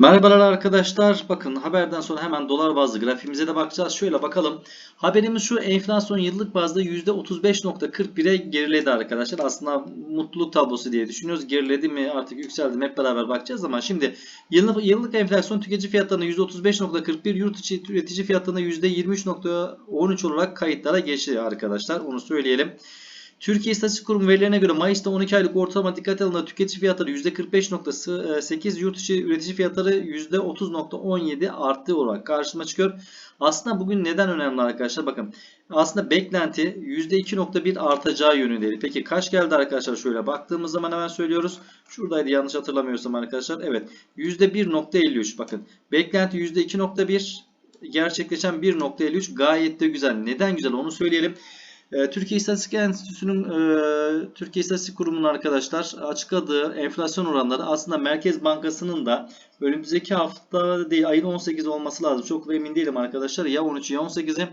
Merhabalar arkadaşlar. Bakın haberden sonra hemen dolar bazlı grafiğimize de bakacağız. Şöyle bakalım. Haberimiz şu enflasyon yıllık bazda %35.41'e geriledi arkadaşlar. Aslında mutluluk tablosu diye düşünüyoruz. Geriledi mi artık yükseldi mi hep beraber bakacağız ama şimdi yıllık, yıllık enflasyon tüketici fiyatlarına %35.41 yurt içi üretici fiyatlarına %23.13 olarak kayıtlara geçti arkadaşlar. Onu söyleyelim. Türkiye İstatistik Kurumu verilerine göre Mayıs'ta 12 aylık ortalama dikkate alınan tüketici fiyatları %45.8, yurt içi üretici fiyatları %30.17 arttığı olarak karşıma çıkıyor. Aslında bugün neden önemli arkadaşlar? Bakın aslında beklenti %2.1 artacağı yönündeydi. Peki kaç geldi arkadaşlar? Şöyle baktığımız zaman hemen söylüyoruz. Şuradaydı yanlış hatırlamıyorsam arkadaşlar. Evet %1.53 bakın. Beklenti %2.1 gerçekleşen 1.53 gayet de güzel. Neden güzel onu söyleyelim. Ee, Türkiye İstatistik Enstitüsü'nün e, Türkiye İstatistik Kurumu'nun arkadaşlar açıkladığı enflasyon oranları aslında Merkez Bankası'nın da önümüzdeki hafta değil ayın 18 olması lazım. Çok emin değilim arkadaşlar. Ya 13 ya 18'i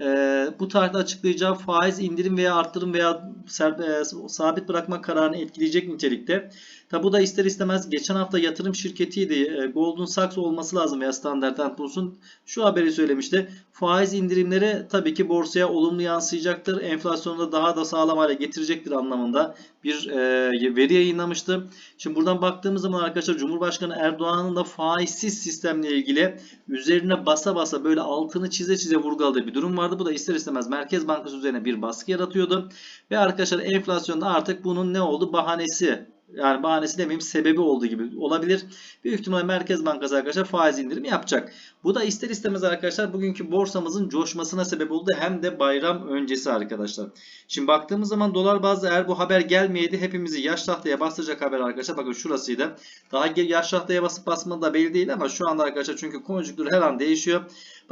e, bu tarihte açıklayacağı faiz indirim veya arttırım veya e, sabit bırakma kararını etkileyecek nitelikte. Tabi bu da ister istemez geçen hafta yatırım şirketiydi. E, Goldman Sachs olması lazım veya Standard Poor's'un şu haberi söylemişti. Faiz indirimleri tabii ki borsaya olumlu yansıyacaktır. Enflasyonu da daha da sağlam hale getirecektir anlamında bir e, veri yayınlamıştı. Şimdi buradan baktığımız zaman arkadaşlar Cumhurbaşkanı Erdoğan'ın da faizsiz sistemle ilgili üzerine basa basa böyle altını çize çize vurguladığı bir durum vardı. Bu da ister istemez Merkez Bankası üzerine bir baskı yaratıyordu. Ve arkadaşlar enflasyonda artık bunun ne oldu? Bahanesi yani bahanesi demeyeyim sebebi olduğu gibi olabilir. Büyük ihtimalle Merkez Bankası arkadaşlar faiz indirimi yapacak. Bu da ister istemez arkadaşlar bugünkü borsamızın coşmasına sebep oldu. Hem de bayram öncesi arkadaşlar. Şimdi baktığımız zaman dolar bazlı eğer bu haber gelmeyeydi hepimizi yaş tahtaya bastıracak haber arkadaşlar. Bakın şurasıydı. Daha yaş tahtaya basıp basmadı da belli değil ama şu anda arkadaşlar çünkü konjüktür her an değişiyor.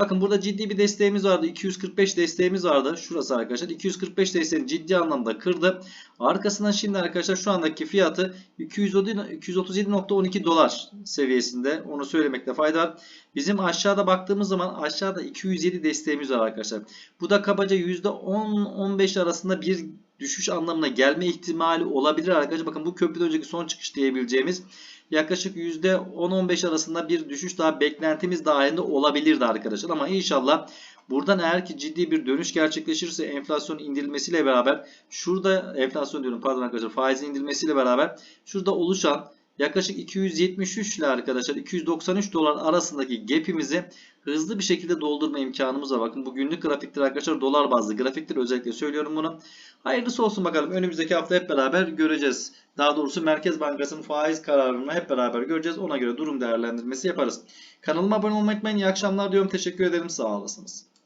Bakın burada ciddi bir desteğimiz vardı. 245 desteğimiz vardı. Şurası arkadaşlar. 245 desteğini ciddi anlamda kırdı. Arkasından şimdi arkadaşlar şu andaki fiyatı 237.12 dolar seviyesinde. Onu söylemekte fayda var. Bizim aşağıda baktığımız zaman aşağıda 207 desteğimiz var arkadaşlar. Bu da kabaca %10-15 arasında bir düşüş anlamına gelme ihtimali olabilir arkadaşlar. Bakın bu köprüden önceki son çıkış diyebileceğimiz yaklaşık %10-15 arasında bir düşüş daha beklentimiz dahilinde olabilirdi arkadaşlar. Ama inşallah buradan eğer ki ciddi bir dönüş gerçekleşirse enflasyon indirilmesiyle beraber şurada enflasyon diyorum pardon arkadaşlar faizin indirilmesiyle beraber şurada oluşan yaklaşık 273 ile arkadaşlar 293 dolar arasındaki gap'imizi hızlı bir şekilde doldurma imkanımız var. Bakın bu günlük grafiktir arkadaşlar dolar bazlı grafiktir özellikle söylüyorum bunu. Hayırlısı olsun bakalım önümüzdeki hafta hep beraber göreceğiz. Daha doğrusu Merkez Bankası'nın faiz kararını hep beraber göreceğiz. Ona göre durum değerlendirmesi yaparız. Kanalıma abone olmayı unutmayın. İyi akşamlar diyorum. Teşekkür ederim. Sağ olasınız.